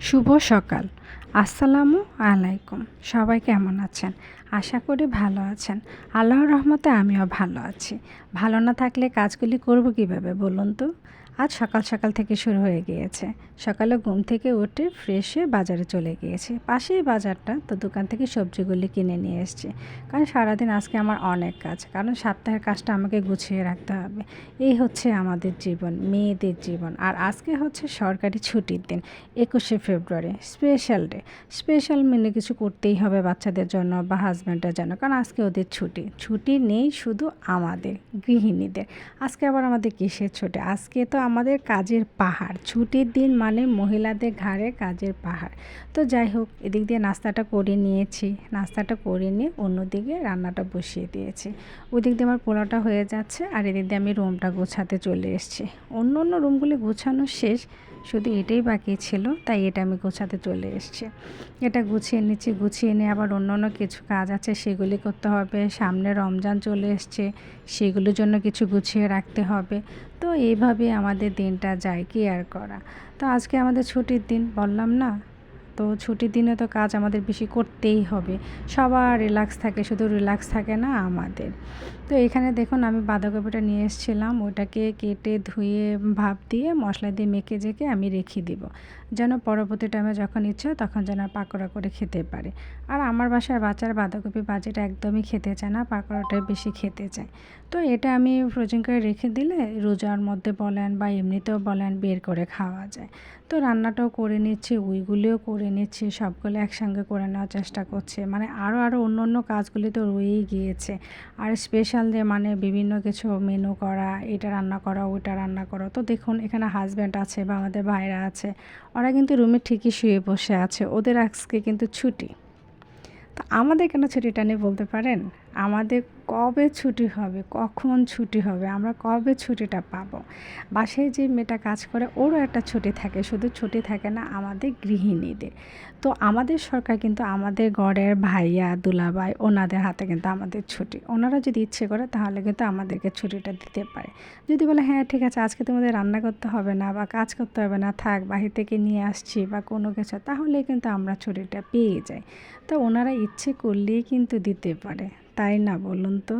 শুভ সকাল। আসসালামু আলাইকুম। সবাই কেমন আছেন? আশা করি ভালো আছেন। আল্লাহর রহমতে আমিও ভালো আছি। ভালো না থাকলে কাজগুলি করব কীভাবে বলুন তো? আজ সকাল সকাল থেকে শুরু হয়ে গিয়েছে। সকালে ঘুম থেকে উঠে ফ্রেশ হয়ে বাজারে চলে গিয়েছি। পাশেই বাজারটা, তো দোকান থেকে সবজিগুলি কিনে নিয়ে এসেছি। কারণ সারাদিন আজকে আমার অনেক কাজ, কারণ সপ্তাহের কাজটা আমাকে গুছিয়ে রাখতে হবে। এই হচ্ছে আমাদের জীবন, মেয়েদের জীবন। আর আজকে হচ্ছে সরকারি ছুটির দিন, একুশে ফেব্রুয়ারি স্পেশাল ডে স্পেশাল মেনে কিছু করতেই হবে বাচ্চাদের জন্য বা হাজব্যান্ডের জন্য, কারণ আজকে ওদের ছুটি। ছুটি নেই শুধু আমাদের, গৃহিণীদের। আজকে আবার আমাদের কিসের ছুটি? আজকে তো আমাদের কাজের পাহাড়। ছুটির দিন মানে মহিলাদের ঘাড়ে কাজের পাহাড়। তো যাই হোক, এদিক দিয়ে নাস্তাটা করে নিয়েছি। নাস্তাটা করে নিয়ে অন্যদিকে রান্নাটা বসিয়ে দিয়েছি। ওদিক দিয়ে আমার পোলাটা হয়ে যাচ্ছে আর এদিক দিয়ে আমি রুমটা গোছাতে চলে এসেছি। অন্য অন্য রুমগুলি গোছানো শেষ, শুধু এটাই বাকি ছিল, তাই এটা আমি গোছাতে চলে এসেছি। এটা গুছিয়ে নিচ্ছি, গুছিয়ে নিয়ে আবার অন্য অন্য কিছু কাজ আছে, সেগুলি করতে হবে। সামনে রমজান চলে এসছে, সেগুলোর জন্য কিছু গুছিয়ে রাখতে হবে। তো এইভাবে আমাদের দিনটা যায় কি আর করা? তো আজকে আমাদের ছুটির দিন, বললাম না? তো ছুটির দিনে তো কাজ আমাদের বেশি করতেই হবে। সবার রিল্যাক্স থাকে, শুধু রিল্যাক্স থাকে না আমাদের। তো এখানে দেখুন আমি বাঁধাকপিটা নিয়ে এসেছিলাম, ওটাকে কেটে ধুয়ে, ভাপ দিয়ে, মশলা দিয়ে মেখে জেকে আমি রেখে দিব। যেন পরবর্তী টাইমে যখন ইচ্ছে তখন যেন পাকোড়া করে খেতে পারে। আর আমার বাসার বাচ্চার বাঁধাকপি বাজিটা একদমই খেতে চায় না, পাকোড়াটাই বেশি খেতে চায়। তো এটা আমি ফ্রোজেন করে রেখে দিলে রোজার মধ্যে বলেন বা এমনিতেও বলেন বের করে খাওয়া যায়। তো রান্নাটাও করে নিচ্ছি, ওইগুলিও করে নিচ্ছি, সবগুলো একসঙ্গে করে নেওয়ার চেষ্টা করছে। মানে আরও আরও অন্য অন্য কাজগুলি তো রয়েই গিয়েছে। আর স্পেশাল যে মানে বিভিন্ন কিছু মেনু করা, এটা রান্না করা, ওইটা রান্না করা। তো দেখুন, এখানে হাজব্যান্ড আছে বা আমাদের ভাইরা আছে, ওরা কিন্তু রুমে ঠিকই শুয়ে বসে আছে। ওদের আজকে কিন্তু ছুটি। তো আমাদের কেন ছুটিটা নিয়ে বলতে পারেন? আমাদের কবে ছুটি হবে, কখন ছুটি হবে, আমরা কবে ছুটিটা পাব? বাসায় যে মেয়েটা কাজ করে, ওরও একটা ছুটি থাকে, শুধু ছুটি থাকে না, আমাদের গৃহিণীদের। তো আমাদের সরকার কিন্তু আমাদের ঘরের ভাইয়া, দুলাভাই, ওনাদের হাতে কিন্তু আমাদের ছুটি। ওনারা যদি ইচ্ছে করে, তাহলে কিন্তু আমাদেরকে ছুটিটা দিতে পারে। যদি বলে হ্যাঁ ঠিক আছে, আজকে তোমাদের রান্না করতে হবে না বা কাজ করতে হবে না, থাক, বাহির থেকে নিয়ে আসছি বা কোনো কিছু, তাহলে কিন্তু আমরা ছুটিটা পেয়ে যাই। তো ওনারা ইচ্ছে করলেই কিন্তু দিতে পারে। তাই না বলুন তো?